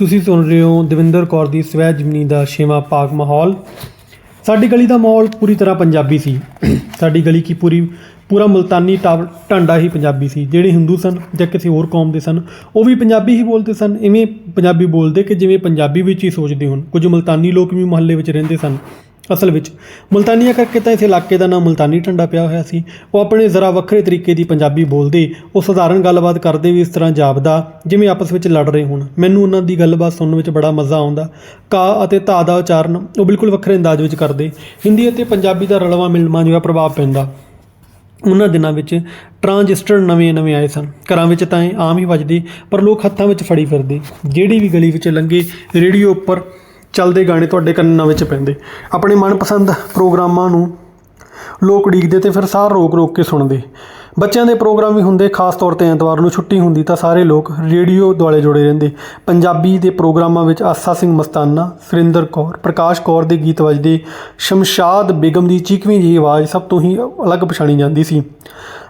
ਤੁਸੀਂ ਸੁਣ ਰਹੇ ਹੋ ਦਵਿੰਦਰ ਕੌਰ ਦੀ ਸਵੈ ਜੀਵਨੀ ਦਾ ਛੇਵਾਂ ਪਾਕ ਮਾਹੌਲ। ਸਾਡੀ ਗਲੀ ਦਾ ਮਾਹੌਲ ਪੂਰੀ ਤਰ੍ਹਾਂ ਪੰਜਾਬੀ ਸੀ। ਸਾਡੀ ਗਲੀ ਕੀ ਪੂਰੀ, ਪੂਰਾ ਮੁਲਤਾਨੀ ਟਾਵ- ਢਾਂਡਾ ਹੀ ਪੰਜਾਬੀ ਸੀ। ਜਿਹੜੇ ਹਿੰਦੂ ਸਨ ਜਾਂ ਕਿਸੇ ਹੋਰ ਕੌਮ ਦੇ ਸਨ, ਉਹ ਵੀ ਪੰਜਾਬੀ ਹੀ ਬੋਲਦੇ ਸਨ। ਇਵੇਂ ਪੰਜਾਬੀ ਬੋਲਦੇ ਕਿ ਜਿਵੇਂ ਪੰਜਾਬੀ ਵਿੱਚ ਹੀ ਸੋਚਦੇ ਹੋਣ। ਕੁਝ ਮੁਲਤਾਨੀ ਲੋਕ ਵੀ ਮੁਹੱਲੇ ਵਿੱਚ ਰਹਿੰਦੇ ਸਨ। ਅਸਲ ਵਿੱਚ। ਮੁਲਤਾਨੀਆਂ ਕਰਕੇ ਤਾਂ ਇਸ ਇਲਾਕੇ ਦਾ ਨਾਮ ਮੁਲਤਾਨੀ ਢੰਡਾ ਪਿਆ ਹੋਇਆ ਸੀ। ਉਹ ਆਪਣੇ ਜ਼ਰਾ ਵੱਖਰੇ ਤਰੀਕੇ ਦੀ ਪੰਜਾਬੀ ਬੋਲਦੇ, ਉਹ ਸਧਾਰਨ ਗੱਲਬਾਤ ਕਰਦੇ ਵੀ ਇਸ ਤਰ੍ਹਾਂ ਜਾਪਦਾ, ਜਿਵੇਂ ਆਪਸ ਵਿੱਚ ਲੜ ਰਹੇ ਹੋਣ। ਮੈਨੂੰ ਉਹਨਾਂ ਦੀ ਗੱਲਬਾਤ ਸੁਣਨ ਵਿੱਚ ਬੜਾ ਮਜ਼ਾ ਆਉਂਦਾ। ਕਾ ਅਤੇ ਧਾ ਦਾ ਉਚਾਰਨ ਉਹ ਬਿਲਕੁਲ ਵੱਖਰੇ ਅੰਦਾਜ਼ ਵਿੱਚ ਕਰਦੇ। ਹਿੰਦੀ ਅਤੇ ਪੰਜਾਬੀ ਦਾ ਰਲਵਾਂ ਮਿਲਵਾਂ ਜਿਹਾ ਪ੍ਰਭਾਵ ਪੈਂਦਾ। ਉਹਨਾਂ ਦਿਨਾਂ ਵਿੱਚ ਟਰਾਂਜਿਸਟਰ ਨਵੇਂ-ਨਵੇਂ ਆਏ ਸਨ। ਘਰਾਂ ਵਿੱਚ ਤਾਂ ਇਹ ਆਮ ਹੀ ਵੱਜਦੇ, ਪਰ ਲੋਕ ਹੱਥਾਂ ਵਿੱਚ ਫੜੀ ਫਿਰਦੇ। ਜਿਹੜੀ ਵੀ ਗਲੀ ਵਿੱਚ ਲੰਘੇ ਰੇਡੀਓ ਉੱਪਰ ਚੱਲਦੇ ਗਾਣੇ ਤੁਹਾਡੇ ਕੰਨਾਂ ਵਿੱਚ ਪੈਂਦੇ। ਆਪਣੇ ਮਨਪਸੰਦ ਪ੍ਰੋਗਰਾਮਾਂ ਨੂੰ ਲੋਕ ਉਡੀਕਦੇ ਤੇ ਫਿਰ ਸਾਰ ਰੋਕ-ਰੋਕ ਕੇ ਸੁਣਦੇ। ਬੱਚਿਆਂ ਦੇ ਪ੍ਰੋਗਰਾਮ ਵੀ ਹੁੰਦੇ, ਖਾਸ ਤੌਰ ਤੇ ਐਤਵਾਰ ਨੂੰ ਛੁੱਟੀ ਹੁੰਦੀ ਤਾਂ ਸਾਰੇ ਲੋਕ ਰੇਡੀਓ ਦੁਆਲੇ ਜੁੜੇ ਰਹਿੰਦੇ। ਪੰਜਾਬੀ ਦੇ ਪ੍ਰੋਗਰਾਮਾਂ ਵਿੱਚ ਆਸਾ ਸਿੰਘ ਮਸਤਾਨਾ, ਸੁਰਿੰਦਰ ਕੌਰ, ਪ੍ਰਕਾਸ਼ ਕੌਰ ਦੇ ਗੀਤ ਵੱਜਦੇ। ਸ਼ਮਸ਼ਾਦ ਬੇਗਮ ਦੀ ਚੀਕਵੀਂ ਜਿਹੀ ਆਵਾਜ਼ ਸਭ ਤੋਂ ਹੀ ਅਲੱਗ ਪਛਾਣੀ ਜਾਂਦੀ ਸੀ।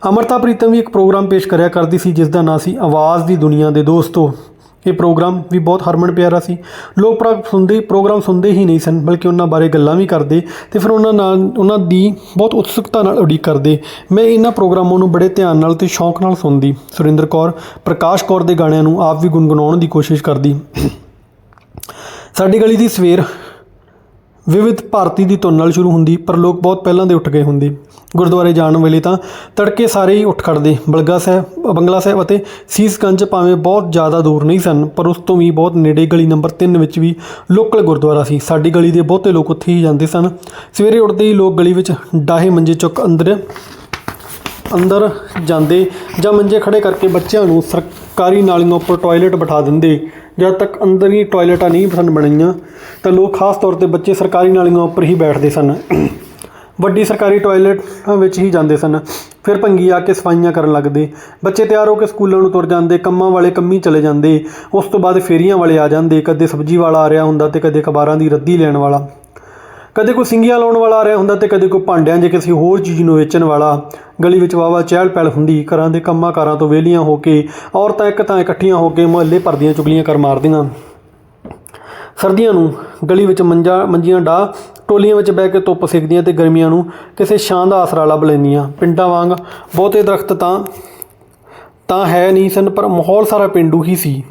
ਅਮਰਤਾ ਪ੍ਰੀਤਮ ਵੀ ਇੱਕ ਪ੍ਰੋਗਰਾਮ ਪੇਸ਼ ਕਰਿਆ ਕਰਦੀ ਸੀ ਜਿਸ ਦਾ ਨਾਂ ਸੀ ਆਵਾਜ਼ ਦੀ ਦੁਨੀਆ ਦੇ ਦੋਸਤੋ। ਇਹ ਪ੍ਰੋਗਰਾਮ ਵੀ ਬਹੁਤ ਹਰਮਨ ਪਿਆਰਾ ਸੀ। ਲੋਕ ਪ੍ਰਾ ਸੁਣਦੇ, ਪ੍ਰੋਗਰਾਮ ਸੁਣਦੇ ਹੀ ਨਹੀਂ ਸਨ, ਬਲਕਿ ਉਹਨਾਂ ਬਾਰੇ ਗੱਲਾਂ ਵੀ ਕਰਦੇ ਤੇ ਫਿਰ ਉਹਨਾਂ ਨਾਲ, ਉਹਨਾਂ ਦੀ ਬਹੁਤ ਉਤਸੁਕਤਾ ਨਾਲ ਉਡੀਕ ਕਰਦੇ। ਮੈਂ ਇਹਨਾਂ ਪ੍ਰੋਗਰਾਮਾਂ ਨੂੰ ਬੜੇ ਧਿਆਨ ਨਾਲ ਤੇ ਸ਼ੌਂਕ ਨਾਲ ਸੁਣਦੀ। ਸੁਰਿੰਦਰ ਕੌਰ, ਪ੍ਰਕਾਸ਼ ਕੌਰ ਦੇ ਗਾਣਿਆਂ ਨੂੰ ਆਪ ਵੀ ਗੁੰਗਣਾਉਣ ਦੀ ਕੋਸ਼ਿਸ਼ ਕਰਦੀ। ਸਾਡੀ ਗਲੀ ਦੀ ਸਵੇਰ ਵਿਵਿਧ ਭਾਰਤੀ ਦੀ ਧੁਨ ਨਾਲ ਸ਼ੁਰੂ ਹੁੰਦੀ, ਪਰ ਲੋਕ ਬਹੁਤ ਪਹਿਲਾਂ ਦੇ ਉੱਠ ਗਏ ਹੁੰਦੇ। ਗੁਰਦੁਆਰੇ ਜਾਣ ਵੇਲੇ ਤਾਂ ਤੜਕੇ ਸਾਰੇ ਹੀ ਉੱਠ ਖੜਦੇ ਬਲਗਾ ਸਾਹਿਬ ਬੰਗਲਾ ਸਾਹਿਬ ਅਤੇ ਸੀਸਗੰਜ ਭਾਵੇਂ ਬਹੁਤ ਜ਼ਿਆਦਾ ਦੂਰ ਨਹੀਂ ਸਨ, ਪਰ ਉਸ ਤੋਂ ਵੀ ਬਹੁਤ ਨੇੜੇ ਗਲੀ ਨੰਬਰ 3 ਵਿੱਚ ਵੀ ਲੋਕਲ ਗੁਰਦੁਆਰਾ ਸੀ। ਸਾਡੀ ਗਲੀ ਦੇ ਬਹੁਤੇ ਲੋਕ ਉੱਥੇ ਹੀ ਜਾਂਦੇ ਸਨ। ਸਵੇਰੇ ਉੱਠਦੇ ਹੀ ਲੋਕ ਗਲੀ ਵਿੱਚ ਡਾਹੇ ਮੰਜੇ ਚੁੱਕ ਅੰਦਰ ਅੰਦਰ ਜਾਂਦੇ ਜਾਂ ਮੰਜੇ ਖੜੇ ਕਰਕੇ ਬੱਚਿਆਂ ਨੂੰ ਸਰਕਾਰੀ ਨਾਲੀਆਂ ਉੱਪਰ ਟਾਇਲਟ ਬਿਠਾ ਦਿੰਦੇ। ਜਦ ਤੱਕ ਅੰਦਰ ਹੀ ਟਾਇਲਟਾਂ ਨਹੀਂ ਸਨ ਬਣੀਆਂ, ਤਾਂ ਲੋਕ ਖਾਸ ਤੌਰ ਤੇ ਬੱਚੇ ਸਰਕਾਰੀ ਨਾਲੀਆਂ ਉੱਪਰ ਹੀ ਬੈਠਦੇ ਸਨ। ਵੱਡੀ ਸਰਕਾਰੀ ਟਾਇਲਟਾਂ ਵਿੱਚ ਹੀ ਜਾਂਦੇ ਸਨ। ਫਿਰ ਭੰਗੀ ਆ ਕੇ ਸਫਾਈਆਂ ਕਰਨ ਲੱਗਦੇ। ਬੱਚੇ ਤਿਆਰ ਹੋ ਕੇ ਸਕੂਲਾਂ ਨੂੰ ਤੁਰ ਜਾਂਦੇ, ਕੰਮਾਂ ਵਾਲੇ ਕੰਮੀ ਚਲੇ ਜਾਂਦੇ। ਉਸ ਤੋਂ ਬਾਅਦ ਫੇਰੀਆਂ ਵਾਲੇ ਆ ਜਾਂਦੇ। ਕਦੇ ਸਬਜ਼ੀ ਵਾਲਾ ਆ ਰਿਹਾ ਹੁੰਦਾ ਤੇ ਕਦੇ ਅਖਬਾਰਾਂ ਦੀ ਰੱਦੀ ਲੈਣ ਵਾਲਾ। ਕਦੇ ਕੋਈ ਸਿੰਗੀਆਂ ਲਾਉਣ ਵਾਲਾ ਆ ਰਿਹਾ ਹੁੰਦਾ ਤੇ ਕਦੇ ਕੋਈ ਭਾਂਡਿਆਂ, ਜੇ ਕਿਸੇ ਹੋਰ ਚੀਜ਼ ਨੂੰ ਵੇਚਣ ਵਾਲਾ, ਗਲੀ ਵਿੱਚ ਵਾਵਾ ਚਹਿਲ ਪਹਿਲ ਹੁੰਦੀ, ਘਰਾਂ ਦੇ ਕੰਮਾਂ ਕਾਰਾਂ ਤੋਂ ਵਿਹਲੀਆਂ ਹੋ ਕੇ, ਔਰਤਾਂ ਇੱਕ ਤਾਂ ਇਕੱਠੀਆਂ ਹੋ ਕੇ ਮੁਹੱਲੇ ਭਰਦੀਆਂ ਚੁਗਲੀਆਂ ਕਰ ਮਾਰਦੀਆਂ ਸਰਦੀਆਂ ਨੂੰ ਗਲੀ ਵਿੱਚ ਮੰਜਾ, ਮੰਜੀਆਂ ਡਾ, ਟੋਲੀਆਂ ਵਿੱਚ ਬਹਿ ਕੇ ਧੁੱਪ ਸੇਕਦੀਆਂ ਤੇ ਗਰਮੀਆਂ ਨੂੰ ਕਿਸੇ ਛਾਂ ਦਾ ਆਸਰਾ ਲੱਭ ਲੈਂਦੀਆਂ ਪਿੰਡਾਂ ਵਾਂਗ ਬਹੁਤੇ ਦਰਖਤ ਤਾਂ ਤਾਂ ਹੈ ਨਹੀਂ ਸਨ, ਪਰ ਮਾਹੌਲ ਸਾਰਾ ਪਿੰਡੂ ਹੀ ਸੀ।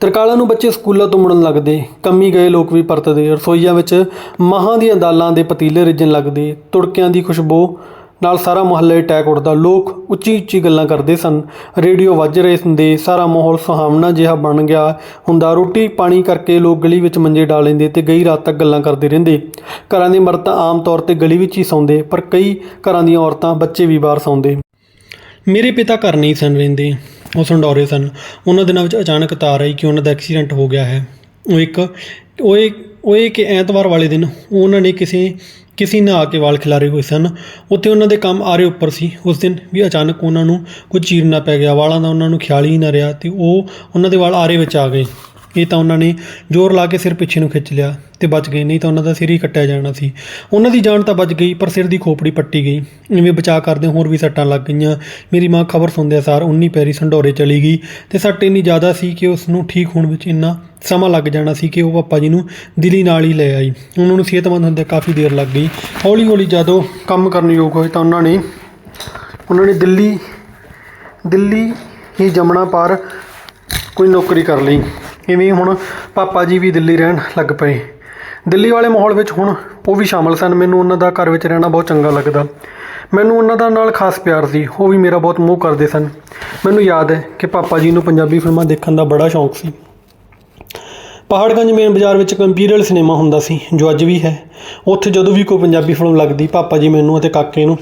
ਤਰਕਾਲਾਂ ਨੂੰ ਬੱਚੇ ਸਕੂਲਾਂ ਤੋਂ ਮੁੜਨ ਲੱਗਦੇ, ਕੰਮੀ ਗਏ ਲੋਕ ਵੀ ਪਰਤਦੇ, ਰਸੋਈਆਂ ਵਿੱਚ ਮਾਹਾਂ ਦੀਆਂ ਦਾਲਾਂ ਦੇ ਪਤੀਲੇ ਰਿੱਝਣ ਲੱਗਦੇ, ਤੁੜਕਿਆਂ ਦੀ ਖੁਸ਼ਬੂ ਨਾਲ ਸਾਰਾ ਮੁਹੱਲੇ ਟੈਕ ਉੱਠਦਾ। ਲੋਕ ਉੱਚੀ ਉੱਚੀ ਗੱਲਾਂ ਕਰਦੇ ਸਨ। ਰੇਡੀਓ ਵੱਜ ਰਹੇ ਹੁੰਦੇ, ਸਾਰਾ ਮਾਹੌਲ ਸੁਹਾਵਣਾ ਜਿਹਾ ਬਣ ਗਿਆ ਹੁੰਦਾ। ਰੋਟੀ ਪਾਣੀ ਕਰਕੇ ਲੋਕ ਗਲੀ ਵਿੱਚ ਮੰਜੇ ਡਾ ਲੈਂਦੇ ਤੇ ਗਈ ਰਾਤ ਤੱਕ ਗੱਲਾਂ ਕਰਦੇ ਰਹਿੰਦੇ। ਘਰਾਂ ਦੇ ਮਰਦ ਆਮ ਤੌਰ ਤੇ ਗਲੀ ਵਿੱਚ ਹੀ ਸੌਂਦੇ, ਪਰ ਕਈ ਘਰਾਂ ਦੀਆਂ ਔਰਤਾਂ ਬੱਚੇ ਵੀ ਬਾਹਰ ਸੌਂਦੇ। ਮੇਰੇ ਪਿਤਾ ਘਰ ਨਹੀਂ ਸਨ ਰਹਿੰਦੇ। ਉਹ ਸੰਡੌਰੇ ਸਨ। ਉਹਨਾਂ ਦਿਨਾਂ ਵਿੱਚ ਅਚਾਨਕ ਤਾਰ ਆਈ ਕਿ ਉਹਨਾਂ ਦਾ ਐਕਸੀਡੈਂਟ ਹੋ ਗਿਆ ਹੈ। ਉਹ ਇੱਕ, ਉਹ ਇਹ ਉਹ ਇਹ ਕਿ ਐਤਵਾਰ ਵਾਲੇ ਦਿਨ ਉਹਨਾਂ ਨੇ ਕਿਸੇ ਕਿਸੇ ਨੇ ਆ ਕੇ ਵਾਲ ਖਿਲਾਰੇ ਹੋਏ ਸਨ। ਉੱਥੇ ਉਹਨਾਂ ਦੇ ਕੰਮ ਆਰੇ ਉੱਪਰ ਸੀ। ਉਸ ਦਿਨ ਵੀ ਅਚਾਨਕ ਉਹਨਾਂ ਨੂੰ ਕੁਝ ਚੀਰਨਾ ਪੈ ਗਿਆ। ਵਾਲਾਂ ਦਾ ਉਹਨਾਂ ਨੂੰ ਖਿਆਲ ਹੀ ਨਾ ਰਿਹਾ ਤੇ ਉਹ ਉਹਨਾਂ ਦੇ ਵਾਲ ਆਰੇ ਵਿੱਚ ਆ ਗਏ। ਇਹ ਤਾਂ ਉਹਨਾਂ ਨੇ ਜ਼ੋਰ ਲਾ ਕੇ ਸਿਰ ਪਿੱਛੇ ਨੂੰ ਖਿੱਚ ਲਿਆ ਤੇ ਬਚ ਗਏ, ਨਹੀਂ ਤਾਂ ਉਹਨਾਂ ਦਾ ਸਿਰ ਹੀ ਕੱਟਿਆ ਜਾਣਾ ਸੀ। ਉਹਨਾਂ ਦੀ ਜਾਨ ਤਾਂ ਬਚ ਗਈ, ਪਰ ਸਿਰ ਦੀ ਖੋਪੜੀ ਪੱਟੀ ਗਈ। ਇਵੇਂ ਬਚਾਅ ਕਰਦੇ ਹੋਰ ਵੀ ਸੱਟਾਂ ਲੱਗ ਗਈਆਂ। ਮੇਰੀ ਮਾਂ ਖਬਰ ਸੁਣਦਿਆਂ ਸਾਰ 19 ਪੈਰੀ ਸੰਢੋਰੇ ਚਲੀ ਗਈ ਤੇ ਸੱਟ ਇੰਨੀ ਜ਼ਿਆਦਾ ਸੀ ਕਿ ਉਸ ਨੂੰ ਠੀਕ ਹੋਣ ਵਿੱਚ ਇੰਨਾ ਸਮਾਂ ਲੱਗ ਜਾਣਾ ਸੀ ਕਿ ਉਹ ਪਾਪਾ ਜੀ ਨੂੰ ਦਿੱਲੀ ਨਾਲ ਹੀ ਲੈ ਆਈ। ਉਹਨਾਂ ਨੂੰ ਸਿਹਤਮੰਦ ਹੁੰਦੇ ਕਾਫੀ ਦੇਰ ਲੱਗ ਗਈ। ਹੌਲੀ ਹੌਲੀ ਜਦੋਂ ਕੰਮ ਕਰਨ ਯੋਗ ਹੋਏ ਤਾਂ ਉਹਨਾਂ ਨੇ ਉਹਨਾਂ ਨੇ ਦਿੱਲੀ ਦਿੱਲੀ ਹੀ ਜਮਣਾ ਪਾਰ ਕੋਈ ਨੌਕਰੀ ਕਰ ਲਈ। ਇਵੇਂ ਹੁਣ ਪਾਪਾ ਜੀ ਵੀ ਦਿੱਲੀ ਰਹਿਣ ਲੱਗ ਪਏ। ਦਿੱਲੀ ਵਾਲੇ ਮਾਹੌਲ ਵਿੱਚ ਹੁਣ ਉਹ ਵੀ ਸ਼ਾਮਲ ਸਨ। ਮੈਨੂੰ ਉਹਨਾਂ ਦਾ ਘਰ ਵਿੱਚ ਰਹਿਣਾ ਬਹੁਤ ਚੰਗਾ ਲੱਗਦਾ। ਮੈਨੂੰ ਉਹਨਾਂ ਦਾ ਨਾਲ ਖਾਸ ਪਿਆਰ ਸੀ। ਉਹ ਵੀ ਮੇਰਾ ਬਹੁਤ ਮੋਹ ਕਰਦੇ ਸਨ। ਮੈਨੂੰ ਯਾਦ ਹੈ ਕਿ ਪਾਪਾ ਜੀ ਨੂੰ ਪੰਜਾਬੀ ਫਿਲਮਾਂ ਦੇਖਣ ਦਾ ਬੜਾ ਸ਼ੌਂਕ ਸੀ। ਪਹਾੜਗੰਜ ਮੇਨ ਬਾਜ਼ਾਰ ਵਿੱਚ ਇੱਕ ਇੰਪੀਰੀਅਲ ਸਿਨੇਮਾ ਹੁੰਦਾ ਸੀ, ਜੋ ਅੱਜ ਵੀ ਹੈ। ਉੱਥੇ ਜਦੋਂ ਵੀ ਕੋਈ ਪੰਜਾਬੀ ਫਿਲਮ ਲੱਗਦੀ, ਪਾਪਾ ਜੀ ਮੈਨੂੰ ਅਤੇ ਕਾਕੇ ਨੂੰ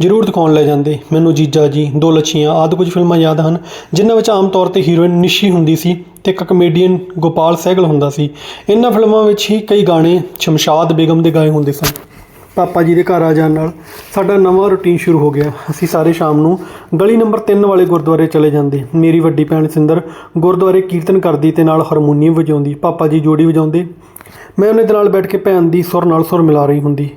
ਜ਼ਰੂਰ ਦਿਖਾਉਣ ਲੈ ਜਾਂਦੇ। ਮੈਨੂੰ ਜੀਜਾ ਜੀ, ਦੋ ਲੱਛੀਆਂ ਆਦਿ ਕੁਝ ਫਿਲਮਾਂ ਯਾਦ ਹਨ, ਜਿਨ੍ਹਾਂ ਵਿੱਚ ਆਮ ਤੌਰ ਤੇ ਹੀਰੋਇਨ ਨਿਸ਼ੀ ਹੁੰਦੀ ਸੀ। ਤੇ ਇੱਕ ਕਮੇਡੀਅਨ ਗੋਪਾਲ ਸਹਿਗਲ ਹੁੰਦਾ ਸੀ। ਇਹਨਾਂ ਫਿਲਮਾਂ ਵਿੱਚ ਹੀ ਕਈ ਗਾਣੇ ਸ਼ਮਸ਼ਾਦ ਬੇਗਮ ਦੇ ਗਾਏ ਹੁੰਦੇ ਸਨ। ਪਾਪਾ ਜੀ ਦੇ ਘਰ ਆ ਜਾਣ ਨਾਲ ਸਾਡਾ ਨਵਾਂ ਰੁਟੀਨ ਸ਼ੁਰੂ ਹੋ ਗਿਆ। ਅਸੀਂ ਸਾਰੇ ਸ਼ਾਮ ਨੂੰ ਗਲੀ ਨੰਬਰ 3 ਵਾਲੇ ਗੁਰਦੁਆਰੇ ਚਲੇ ਜਾਂਦੇ। ਮੇਰੀ ਵੱਡੀ ਭੈਣ ਸਿੰਦਰ ਗੁਰਦੁਆਰੇ ਕੀਰਤਨ ਕਰਦੀ ਤੇ ਨਾਲ ਹਾਰਮੋਨੀਅਮ ਵਜਾਉਂਦੀ। ਪਾਪਾ ਜੀ ਜੋੜੀ ਵਜਾਉਂਦੇ। ਮੈਂ ਉਹਨਾਂ ਦੇ ਨਾਲ ਬੈਠ ਕੇ ਭੈਣ ਦੀ ਸੁਰ ਨਾਲ ਸੁਰ ਮਿਲਾ ਰਹੀ ਹੁੰਦੀ।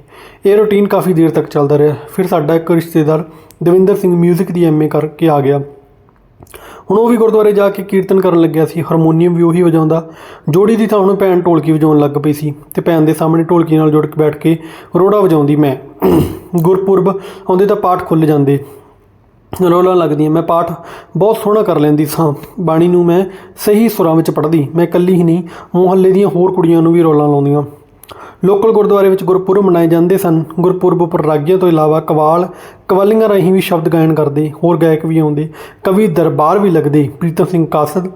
ਇਹ ਰੁਟੀਨ ਕਾਫੀ ਦੇਰ ਤੱਕ ਚੱਲਦਾ ਰਿਹਾ। ਫਿਰ ਸਾਡਾ ਇੱਕ ਰਿਸ਼ਤੇਦਾਰ ਦਵਿੰਦਰ ਸਿੰਘ 뮤직 ਦੀ ਐਮਏ ਕਰਕੇ ਆ ਗਿਆ। ਹੁਣ ਉਹ ਵੀ ਗੁਰਦੁਆਰੇ ਜਾ ਕੇ ਕੀਰਤਨ ਕਰਨ ਲੱਗਿਆ ਸੀ, ਹਾਰਮੋਨੀਅਮ ਵੀ ਉਹੀ ਵਜਾਉਂਦਾ। ਜੋੜੀ ਦੀ ਥਾਂ ਹੁਣ ਭੈਣ ਢੋਲਕੀ ਵਜਾਉਣ ਲੱਗ ਪਈ ਸੀ ਤੇ ਭੈਣ ਦੇ ਸਾਹਮਣੇ ਢੋਲਕੀ ਨਾਲ ਜੁੜ ਕੇ ਬੈਠ ਕੇ ਰੋੜਾ ਵਜਾਉਂਦੀ ਮੈਂ। ਗੁਰਪੁਰਬ ਆਉਂਦੇ ਤਾਂ ਪਾਠ ਖੁੱਲ ਜਾਂਦੇ। ਰੋਲਾਂ ਲੱਗਦੀਆਂ, ਮੈਂ ਪਾਠ ਬਹੁਤ ਸੋਹਣਾ ਕਰ ਲੈਂਦੀ ਸਾਂ। ਬਾਣੀ ਨੂੰ ਮੈਂ ਸਹੀ ਸੁਰਾਂ ਵਿੱਚ ਪੜ੍ਹਦੀ, ਮੈਂ ਇਕੱਲੀ ਹੀ ਨਹੀਂ, ਮੁਹੱਲੇ ਦੀਆਂ ਹੋਰ ਕੁੜੀਆਂ ਨੂੰ ਵੀ ਰੋਲਾਂ ਲਾਉਂਦੀਆਂ ਲੋਕਲ ਗੁਰਦੁਆਰੇ ਵਿੱਚ ਗੁਰਪੁਰਬ ਮਨਾਏ ਜਾਂਦੇ ਸਨ। ਗੁਰਪੁਰਬ ਉੱਪਰ ਰਾਗੀਆਂ ਤੋਂ ਇਲਾਵਾ ਕਵਾਲ, ਕਵਾਲੀਆਂ ਰਾਹੀਂ ਵੀ ਸ਼ਬਦ ਗਾਇਨ ਕਰਦੇ, ਹੋਰ ਗਾਇਕ ਵੀ ਆਉਂਦੇ, ਕਵੀ ਦਰਬਾਰ ਵੀ ਲੱਗਦੇ। ਪ੍ਰੀਤਮ ਸਿੰਘ ਕਾਸਦ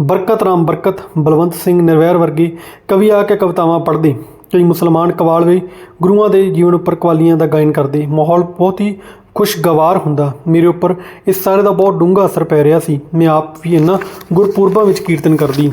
ਬਰਕਤ ਰਾਮ ਬਰਕਤ, ਬਲਵੰਤ ਸਿੰਘ ਨਿਰਵੈਰ ਵਰਗੇ ਕਵੀ ਆ ਕੇ ਕਵਿਤਾਵਾਂ ਪੜ੍ਹਦੇ। ਕਈ ਮੁਸਲਮਾਨ ਕਵਾਲ ਵੀ ਗੁਰੂਆਂ ਦੇ ਜੀਵਨ ਉੱਪਰ ਕਵਾਲੀਆਂ ਦਾ ਗਾਇਨ ਕਰਦੇ। ਮਾਹੌਲ ਬਹੁਤ ਹੀ ਖੁਸ਼ਗਵਾਰ ਹੁੰਦਾ। ਮੇਰੇ ਉੱਪਰ ਇਸ ਸਾਰੇ ਦਾ ਬਹੁਤ ਡੂੰਘਾ ਅਸਰ ਪੈ ਰਿਹਾ ਸੀ। ਮੈਂ ਆਪ ਵੀ ਇਹਨਾਂ ਗੁਰਪੁਰਬਾਂ ਵਿੱਚ ਕੀਰਤਨ ਕਰਦੀ।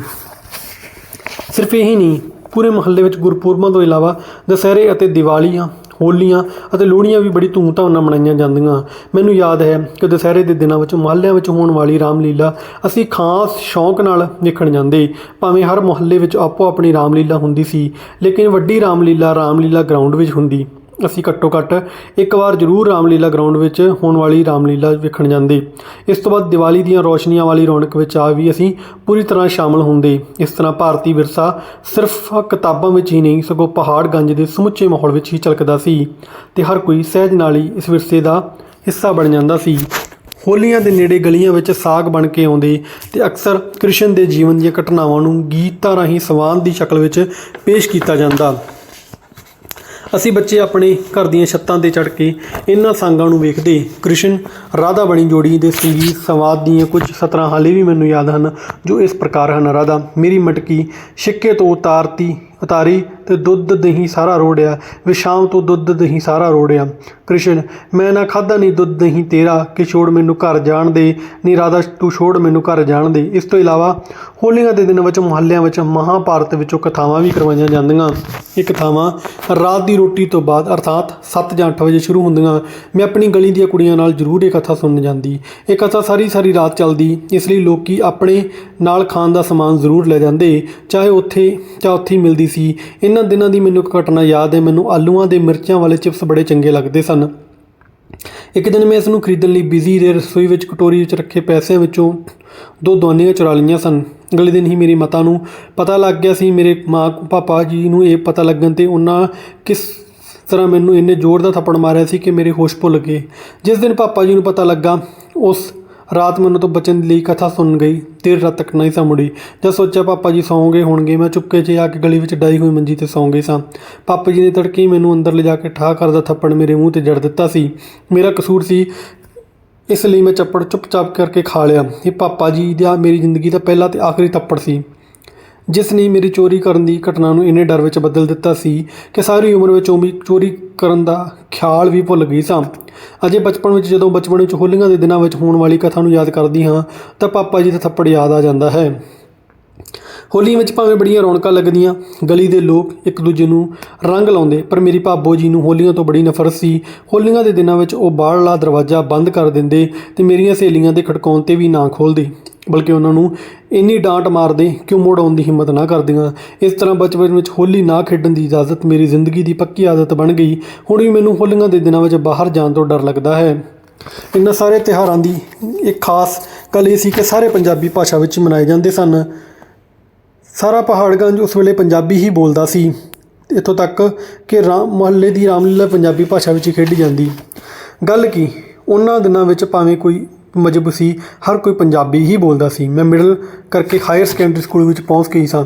ਸਿਰਫ ਇਹੀ ਨਹੀਂ ਪੂਰੇ ਮਹੱਲੇ ਵਿੱਚ ਗੁਰਪੁਰਬਾਂ ਤੋਂ ਇਲਾਵਾ ਦੁਸਹਿਰੇ ਅਤੇ ਦੀਵਾਲੀਆਂ, ਹੋਲੀਆਂ ਅਤੇ ਲੋਹੜੀਆਂ ਵੀ ਬੜੀ ਧੂਮਧਾਮ ਨਾਲ ਮਨਾਈਆਂ ਜਾਂਦੀਆਂ। ਮੈਨੂੰ ਯਾਦ ਹੈ ਕਿ ਦੁਸਹਿਰੇ ਦੇ ਦਿਨਾਂ ਵਿੱਚ ਮੁਹੱਲਿਆਂ ਵਿੱਚ ਹੋਣ ਵਾਲੀ ਰਾਮਲੀਲਾ ਅਸੀਂ ਖਾਸ ਸ਼ੌਂਕ ਨਾਲ ਦੇਖਣ ਜਾਂਦੇ। ਭਾਵੇਂ ਹਰ ਮੁਹੱਲੇ ਵਿੱਚ ਆਪੋ ਆਪਣੀ ਰਾਮਲੀਲਾ ਹੁੰਦੀ ਸੀ, ਲੇਕਿਨ ਵੱਡੀ ਰਾਮਲੀਲਾ ਰਾਮਲੀਲਾ ਗਰਾਊਂਡ ਵਿੱਚ ਹੁੰਦੀ। ਅਸੀਂ ਘੱਟੋ ਘੱਟ ਇੱਕ ਵਾਰ ਜ਼ਰੂਰ ਰਾਮਲੀਲਾ ਗਰਾਊਂਡ ਵਿੱਚ ਹੋਣ ਵਾਲੀ ਰਾਮਲੀਲਾ ਵੇਖਣ ਜਾਂਦੇ। ਇਸ ਤੋਂ ਬਾਅਦ ਦੀਵਾਲੀ ਦੀਆਂ ਰੌਸ਼ਨੀਆਂ ਵਾਲੀ ਰੌਣਕ ਵਿੱਚ ਆ ਵੀ ਅਸੀਂ ਪੂਰੀ ਤਰ੍ਹਾਂ ਸ਼ਾਮਲ ਹੁੰਦੇ। ਇਸ ਤਰ੍ਹਾਂ ਭਾਰਤੀ ਵਿਰਸਾ ਸਿਰਫ ਕਿਤਾਬਾਂ ਵਿੱਚ ਹੀ ਨਹੀਂ, ਸਗੋਂ ਪਹਾੜਗੰਜ ਦੇ ਸਮੁੱਚੇ ਮਾਹੌਲ ਵਿੱਚ ਹੀ ਝਲਕਦਾ ਸੀ ਤੇ ਹਰ ਕੋਈ ਸਹਿਜ ਨਾਲ ਹੀ ਇਸ ਵਿਰਸੇ ਦਾ ਹਿੱਸਾ ਬਣ ਜਾਂਦਾ ਸੀ। ਹੋਲੀਆਂ ਦੇ ਨੇੜੇ ਗਲੀਆਂ ਵਿੱਚ ਸਾਗ ਬਣ ਕੇ ਆਉਂਦੇ ਤੇ ਅਕਸਰ ਕ੍ਰਿਸ਼ਨ ਦੇ ਜੀਵਨ ਦੀਆਂ ਘਟਨਾਵਾਂ ਨੂੰ ਗੀਤਾਂ ਰਾਹੀਂ ਸਵਾਨ ਦੀ ਸ਼ਕਲ ਵਿੱਚ ਪੇਸ਼ ਕੀਤਾ ਜਾਂਦਾ। ਅਸੀਂ ਬੱਚੇ ਆਪਣੇ ਘਰ ਦੀਆਂ ਛੱਤਾਂ ਤੇ ਚੜ੍ਹ ਕੇ ਇਹਨਾਂ ਸੰਗਾਂ ਨੂੰ ਵੇਖਦੇ ਕ੍ਰਿਸ਼ਨ ਰਾਧਾ ਬਣੀ ਜੋੜੀ ਦੇ ਸੰਗੀਤ ਸੰਵਾਦ ਦੀਆਂ ਕੁਝ ਸਤਰਾਂ ਹਾਲੇ ਵੀ ਮੈਨੂੰ ਯਾਦ ਹਨ, ਜੋ ਇਸ ਪ੍ਰਕਾਰ ਹਨ। ਰਾਧਾ, ਮੇਰੀ ਮਟਕੀ, ਛਿੱਕੇ ਤੋਂ ਉਤਾਰਤੀ, ਉਤਾਰੀ ਤੇ ਦੁੱਧ ਦਹੀਂ ਸਾਰਾ ਰੋੜਿਆ, ਵੇ ਸ਼ਾਮ ਤੋਂ ਦੁੱਧ ਦਹੀਂ ਸਾਰਾ ਰੋੜਿਆ। ਕ੍ਰਿਸ਼ਨ, ਮੈਂ ਨਾ ਖਾਦਾ ਨਹੀਂ ਦੁੱਧ ਦਹੀਂ ਤੇਰਾ, ਕਿ ਛੋੜ ਮੈਨੂੰ ਘਰ ਜਾਣ ਦੇ। ਨੀ ਰਾਧਾ, ਤੂੰ ਛੋੜ ਮੈਨੂੰ ਘਰ ਜਾਣ ਦੇ। ਇਸ ਤੋਂ ਇਲਾਵਾ ਹੋਲੀਆਂ ਦੇ ਦਿਨਾਂ ਵਿੱਚ ਮੁਹੱਲਿਆਂ ਵਿੱਚ ਮਹਾਭਾਰਤ ਵਿੱਚੋਂ ਕਥਾਵਾਂ ਵੀ ਕਰਵਾਈਆਂ ਜਾਂਦੀਆਂ। ਇਹ ਕਥਾਵਾਂ ਰਾਤ ਦੀ ਰੋਟੀ ਤੋਂ ਬਾਅਦ ਅਰਥਾਤ 7 ਜਾਂ 8 ਵਜੇ ਸ਼ੁਰੂ ਹੁੰਦੀਆਂ। ਮੈਂ ਆਪਣੀ ਗਲੀ ਦੀਆਂ ਕੁੜੀਆਂ ਨਾਲ ਜ਼ਰੂਰ ਇਹ ਕਥਾ ਸੁਣਨ ਜਾਂਦੀ। ਇਹ ਕਥਾ ਸਾਰੀ ਸਾਰੀ ਰਾਤ ਚੱਲਦੀ, ਇਸ ਲਈ ਲੋਕੀ ਆਪਣੇ ਨਾਲ ਖਾਣ ਦਾ ਸਮਾਨ ਜ਼ਰੂਰ ਲੈ ਜਾਂਦੇ। ਚਾਹੇ ਉੱਥੇ ਚਾਹੇ ਉੱਥੇ ਹੀ ਮਿਲਦੀ ਸੀ। ਇਹਨਾਂ ਦਿਨਾਂ ਦੀ ਮੈਨੂੰ ਇੱਕ ਘਟਨਾ ਯਾਦ ਹੈ। ਮੈਨੂੰ ਆਲੂਆਂ ਦੇ ਮਿਰਚਾਂ ਵਾਲੇ ਚਿਪਸ ਬੜੇ ਚੰਗੇ ਲੱਗਦੇ ਸਨ। ਇੱਕ ਦਿਨ ਮੈਂ ਇਸ ਨੂੰ ਖਰੀਦਣ ਲਈ ਬਿਜ਼ੀ ਦੇ ਰਸੋਈ ਵਿੱਚ ਕਟੋਰੀ ਵਿੱਚ ਰੱਖੇ ਪੈਸਿਆਂ ਵਿੱਚੋਂ ਦੋ ਦੋਨੀਆਂ ਚੁਰਾ ਲਈਆਂ ਸਨ। ਅਗਲੇ ਦਿਨ ਹੀ ਮੇਰੀ ਮਾਤਾ ਨੂੰ ਪਤਾ ਲੱਗ ਗਿਆ ਸੀ। ਮੇਰੇ ਮਾਂ ਪਾਪਾ ਜੀ ਨੂੰ ਇਹ ਪਤਾ ਲੱਗਣ ਤੇ ਉਹਨਾਂ ਕਿਸ ਤਰ੍ਹਾਂ ਮੈਨੂੰ ਇੰਨੇ ਜ਼ੋਰ ਦਾ ਥੱਪੜ ਮਾਰਿਆ ਸੀ ਕਿ ਮੇਰੇ ਹੋਸ਼ ਭੁੱਲ ਗਏ। ਜਿਸ ਦਿਨ ਪਾਪਾ ਜੀ ਨੂੰ ਪਤਾ ਲੱਗਾ, ਉਸ ਰਾਤ ਮੈਨੂੰ ਤੋਂ ਬਚਣ ਲਈ ਕਥਾ ਸੁਣ ਗਈ, ਦੇਰ ਰਾਤ ਤੱਕ ਨਹੀਂ ਸਾ ਮੁੜੀ। ਜਦ ਸੋਚਿਆ ਪਾਪਾ ਜੀ ਸੌਂ ਗਏ ਹੋਣਗੇ, ਮੈਂ ਚੁੱਪਕੇ 'ਚ ਆ ਕੇ ਗਲੀ ਵਿੱਚ ਡਾਈ ਹੋਈ ਮੰਜੀ ਤੇ ਸੌਂ ਗਈ ਸਾਂ। ਪਾਪਾ ਜੀ ਨੇ ਤੜਕੇ ਮੈਨੂੰ ਅੰਦਰ ਲਿਜਾ ਕੇ ਠਾਹ ਕਰਦਾ ਥੱਪੜ ਮੇਰੇ ਮੂੰਹ ਤੇ ਜੜ ਦਿੱਤਾ ਸੀ। ਮੇਰਾ ਕਸੂਰ ਸੀ, ਇਸ ਲਈ ਮੈਂ ਚੱਪੜ ਚੁੱਪਚਾਪ ਕਰਕੇ ਖਾ ਲਿਆ। ਇਹ ਪਾਪਾ ਜੀ ਦਾ ਮੇਰੀ ਜ਼ਿੰਦਗੀ ਦਾ ਪਹਿਲਾ ਤੇ ਆਖਰੀ ਥੱਪੜ ਸੀ। ਜਿਸ ਨੇ ਮੇਰੀ ਚੋਰੀ ਕਰਨ ਦੀ ਘਟਨਾ ਨੂੰ ਇੰਨੇ ਡਰ ਵਿੱਚ ਬਦਲ ਦਿੱਤਾ ਸੀ ਕਿ ਸਾਰੀ ਉਮਰ ਵਿੱਚ ਉਹ ਵੀ ਚੋਰੀ ਕਰਨ ਦਾ ਖਿਆਲ ਵੀ ਭੁੱਲ ਗਈ ਸਾਂ। ਅਜੇ ਬਚਪਨ ਵਿੱਚ ਜਦੋਂ ਬਚਪਨ ਵਿੱਚ ਹੋਲੀਆਂ ਦੇ ਦਿਨਾਂ ਵਿੱਚ ਹੋਣ ਵਾਲੀ ਕਥਾ ਨੂੰ ਯਾਦ ਕਰਦੀ ਹਾਂ, ਤਾਂ ਪਾਪਾ ਜੀ ਦਾ ਥੱਪੜ ਯਾਦ ਆ ਜਾਂਦਾ ਹੈ। ਹੋਲੀ ਵਿੱਚ ਭਾਵੇਂ ਬੜੀਆਂ ਰੌਣਕਾਂ ਲੱਗਦੀਆਂ, ਗਲੀ ਦੇ ਲੋਕ ਇੱਕ ਦੂਜੇ ਨੂੰ ਰੰਗ ਲਾਉਂਦੇ, ਪਰ ਮੇਰੀ ਭਾਬੋ ਜੀ ਨੂੰ ਹੋਲੀਆਂ ਤੋਂ ਬੜੀ ਨਫ਼ਰਤ ਸੀ। ਹੋਲੀਆਂ ਦੇ ਦਿਨਾਂ ਵਿੱਚ ਉਹ ਬਾਹਰਲਾ ਦਰਵਾਜ਼ਾ ਬੰਦ ਕਰ ਦਿੰਦੇ ਤੇ ਮੇਰੀਆਂ ਸਹੇਲੀਆਂ ਦੇ ਖੜਕਾਉਣ ਤੇ ਵੀ ਨਾ ਖੋਲਦੇ ਬਲਕਿ ਉਹਨਾਂ ਨੂੰ ਇੰਨੀ ਡਾਂਟ ਮਾਰਦੇ ਕਿ ਉਹ ਮੁੜ ਆਉਣ ਦੀ ਹਿੰਮਤ ਨਾ ਕਰਦੀਆਂ। ਇਸ ਤਰ੍ਹਾਂ ਬਚਪਨ ਵਿੱਚ ਹੋਲੀ ਨਾ ਖੇਡਣ ਦੀ ਇਜਾਜ਼ਤ ਮੇਰੀ ਜ਼ਿੰਦਗੀ ਦੀ ਪੱਕੀ ਆਦਤ ਬਣ ਗਈ। ਹੁਣ ਵੀ ਮੈਨੂੰ ਹੋਲੀਆਂ ਦੇ ਦਿਨਾਂ ਵਿੱਚ ਬਾਹਰ ਜਾਣ ਤੋਂ ਡਰ ਲੱਗਦਾ ਹੈ। ਇਹਨਾਂ ਸਾਰੇ ਤਿਉਹਾਰਾਂ ਦੀ ਇੱਕ ਖਾਸ ਗੱਲ ਇਹ ਸੀ ਕਿ ਸਾਰੇ ਪੰਜਾਬੀ ਭਾਸ਼ਾ ਵਿੱਚ ਮਨਾਏ ਜਾਂਦੇ ਸਨ। ਸਾਰਾ ਪਹਾੜਗੰਜ ਉਸ ਵੇਲੇ ਪੰਜਾਬੀ ਹੀ ਬੋਲਦਾ ਸੀ। ਇੱਥੋਂ ਤੱਕ ਕਿ ਰਾਮ ਮੁਹੱਲੇ ਦੀ ਰਾਮਲੀਲਾ ਪੰਜਾਬੀ ਭਾਸ਼ਾ ਵਿੱਚ ਹੀ ਖੇਡੀ ਜਾਂਦੀ। ਗੱਲ ਕੀ? ਉਹਨਾਂ ਦਿਨਾਂ ਵਿੱਚ ਭਾਵੇਂ ਕੋਈ ਮਜਬ ਸੀ। ਹਰ ਕੋਈ ਪੰਜਾਬੀ ਹੀ ਬੋਲਦਾ ਸੀ। ਮੈਂ ਮਿਡਲ ਕਰਕੇ ਹਾਇਰ ਸੈਕੰਡਰੀ ਸਕੂਲ ਵਿੱਚ ਪਹੁੰਚ ਗਈ ਸਾਂ।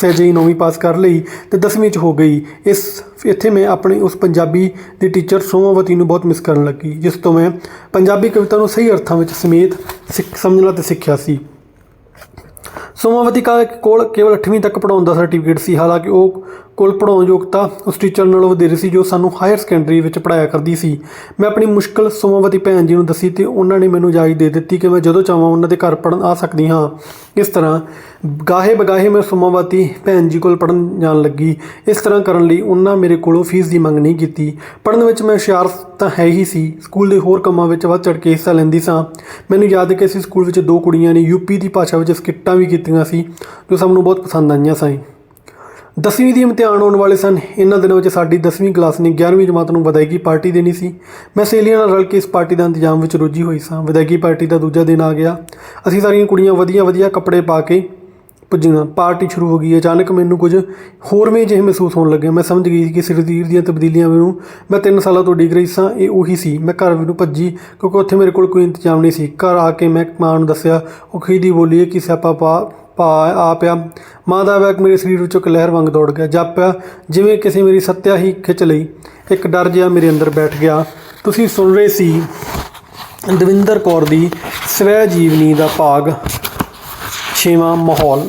ਸਹਿਜੇ ਹੀ ਨੌਵੀਂ ਪਾਸ ਕਰ ਲਈ ਤੇ 10ਵੀਂ 'ਚ ਹੋ ਗਈ। ਇਸ, ਇੱਥੇ ਮੈਂ ਆਪਣੀ ਉਸ ਪੰਜਾਬੀ ਦੀ ਟੀਚਰ ਸੋਮਾਵਤੀ ਨੂੰ ਬਹੁਤ ਮਿਸ ਕਰਨ ਲੱਗੀ, ਜਿਸ ਤੋਂ ਮੈਂ ਪੰਜਾਬੀ ਕਵਿਤਾ ਨੂੰ ਸਹੀ ਅਰਥਾਂ ਵਿੱਚ ਸਮੇਤ ਸਿੱਖ, ਸਮਝਣਾ ਤੇ ਸਿੱਖਿਆ ਸੀ। ਸੋਮਾਵਤੀ ਕਾ ਕੋਲ ਕੇਵਲ 8ਵੀਂ ਤੱਕ ਪੜਾਉਣ ਦਾ ਸਰਟੀਫਿਕੇਟ ਸੀ। ਹਾਲਾਂਕਿ ਉਹ ਕੋਲ ਪੜਾਉਣ ਯੋਗਤਾ ਉਸ ਟੀਚਰ ਨਾਲੋਂ ਵਧੇਰੇ ਸੀ ਜੋ ਸਾਨੂੰ ਹਾਇਰ ਸੈਕੰਡਰੀ ਵਿੱਚ ਪੜਾਇਆ ਕਰਦੀ ਸੀ। ਮੈਂ ਆਪਣੀ ਮੁਸ਼ਕਲ ਸੋਮਵਤੀ ਭੈਣ ਜੀ ਨੂੰ ਦੱਸੀ ਤੇ ਉਹਨਾਂ ਨੇ ਮੈਨੂੰ ਇਜਾਜ਼ਤ ਦੇ ਦਿੱਤੀ ਕਿ ਮੈਂ ਜਦੋਂ ਚਾਹਾਂ ਉਹਨਾਂ ਦੇ ਘਰ ਪੜਨ ਆ ਸਕਦੀ ਹਾਂ। ਇਸ ਤਰ੍ਹਾਂ ਗਾਹੇ ਬਗਾਹੇ ਮੈਂ ਸੋਮਵਤੀ ਭੈਣ ਜੀ ਕੋਲ ਪੜਨ ਜਾਣ ਲੱਗੀ। ਇਸ ਤਰ੍ਹਾਂ ਕਰਨ ਲਈ ਉਹਨਾਂ ਮੇਰੇ ਕੋਲੋਂ ਫੀਸ ਦੀ ਮੰਗ ਨਹੀਂ ਕੀਤੀ। ਪੜਨ ਵਿੱਚ ਮੈਂ ਹੁਸ਼ਿਆਰ ਤਾਂ ਹੈ ਹੀ ਸੀ। ਸਕੂਲ ਦੇ ਹੋਰ ਕੰਮਾਂ ਵਿੱਚ ਵੱਧ ਚੜ ਕੇ ਹਿੱਸਾ ਲੈਂਦੀ ਸਾਂ। ਮੈਨੂੰ ਯਾਦ ਹੈ ਕਿ ਅਸੀਂ ਸਕੂਲ ਵਿੱਚ ਦੋ ਕੁੜੀਆਂ ਨੇ ਯੂਪੀ ਦੀ ਭਾਸ਼ਾ ਵਿੱਚ ਸਕਿੱਟਾਂ ਵੀ ਕੀਤੀਆਂ ਸੀ, ਜੋ ਸਭ ਨੂੰ ਬਹੁਤ ਪਸੰਦ ਆਈਆਂ ਸਾਂ 10ਵੀਂ ਦੇ ਇਮਤਿਹਾਨ ਆਉਣ ਵਾਲੇ ਸਨ। ਇਹਨਾਂ ਦਿਨਾਂ ਵਿੱਚ ਸਾਡੀ 10ਵੀਂ ਕਲਾਸ ਨੇ 11ਵੀਂ ਜਮਾਤ ਨੂੰ ਵਿਦਾਇਗੀ ਪਾਰਟੀ ਦੇਣੀ ਸੀ। ਮੈਂ ਸਹੇਲੀਆਂ ਨਾਲ ਰਲ ਕੇ ਇਸ ਪਾਰਟੀ ਦਾ ਇੰਤਜ਼ਾਮ ਵਿੱਚ ਰੁੱਝੀ ਹੋਈ ਸਾਂ। ਵਿਦਾਇਗੀ ਪਾਰਟੀ ਦਾ ਦੂਜਾ ਦਿਨ ਆ ਗਿਆ। ਅਸੀਂ ਸਾਰੀਆਂ ਕੁੜੀਆਂ ਵਧੀਆ ਵਧੀਆ ਕੱਪੜੇ ਪਾ ਕੇ ਪੁੱਜੀਆਂ ਪਾਰਟੀ ਸ਼ੁਰੂ ਹੋ ਗਈ, ਅਚਾਨਕ ਮੈਨੂੰ ਕੁਝ ਹੋਰ ਵੀ ਜਿਹੇ ਮਹਿਸੂਸ ਹੋਣ ਲੱਗੇ। ਮੈਂ ਸਮਝ ਗਈ ਕਿ ਸਰੀਰ ਦੀਆਂ ਤਬਦੀਲੀਆਂ ਮੈਨੂੰ, ਮੈਂ 3 ਸਾਲਾਂ ਤੋਂ ਡਿੱਗ ਰਹੀ ਸਾਂ, ਇਹ ਉਹੀ ਸੀ। ਮੈਂ ਘਰ ਨੂੰ ਭੱਜੀ, ਕਿਉਂਕਿ ਉੱਥੇ ਮੇਰੇ ਕੋਲ ਕੋਈ ਇੰਤਜ਼ਾਮ ਨਹੀਂ ਸੀ। ਘਰ ਆ ਕੇ ਮੈਂ ਮਾਂ ਨੂੰ ਦੱਸਿਆ, ਉਹ ਖੀਦੀ ਬੋਲੀ ਕਿ ਸਿਆਪਾ ਪਾ ਪਾ, ਆ ਪਿਆ? ਮਾਂ ਦਾ ਵੈਕ ਮੇਰੇ ਸਰੀਰ ਵਿੱਚੋਂ ਇੱਕ ਲਹਿਰ ਵਾਂਗ ਦੌੜ ਗਿਆ। ਜਾਪਿਆ ਜਿਵੇਂ ਕਿਸੇ ਮੇਰੀ ਸੱਤਿਆ ਹੀ ਖਿੱਚ ਲਈ। ਇੱਕ ਡਰ ਜਿਹਾ ਮੇਰੇ ਅੰਦਰ ਬੈਠ ਗਿਆ। ਤੁਸੀਂ ਸੁਣ ਰਹੇ ਸੀ ਦਵਿੰਦਰ ਕੌਰ ਦੀ ਸਵੈ ਜੀਵਨੀ ਦਾ ਭਾਗ। ਛੇਵਾਂ ਮਾਹੌਲ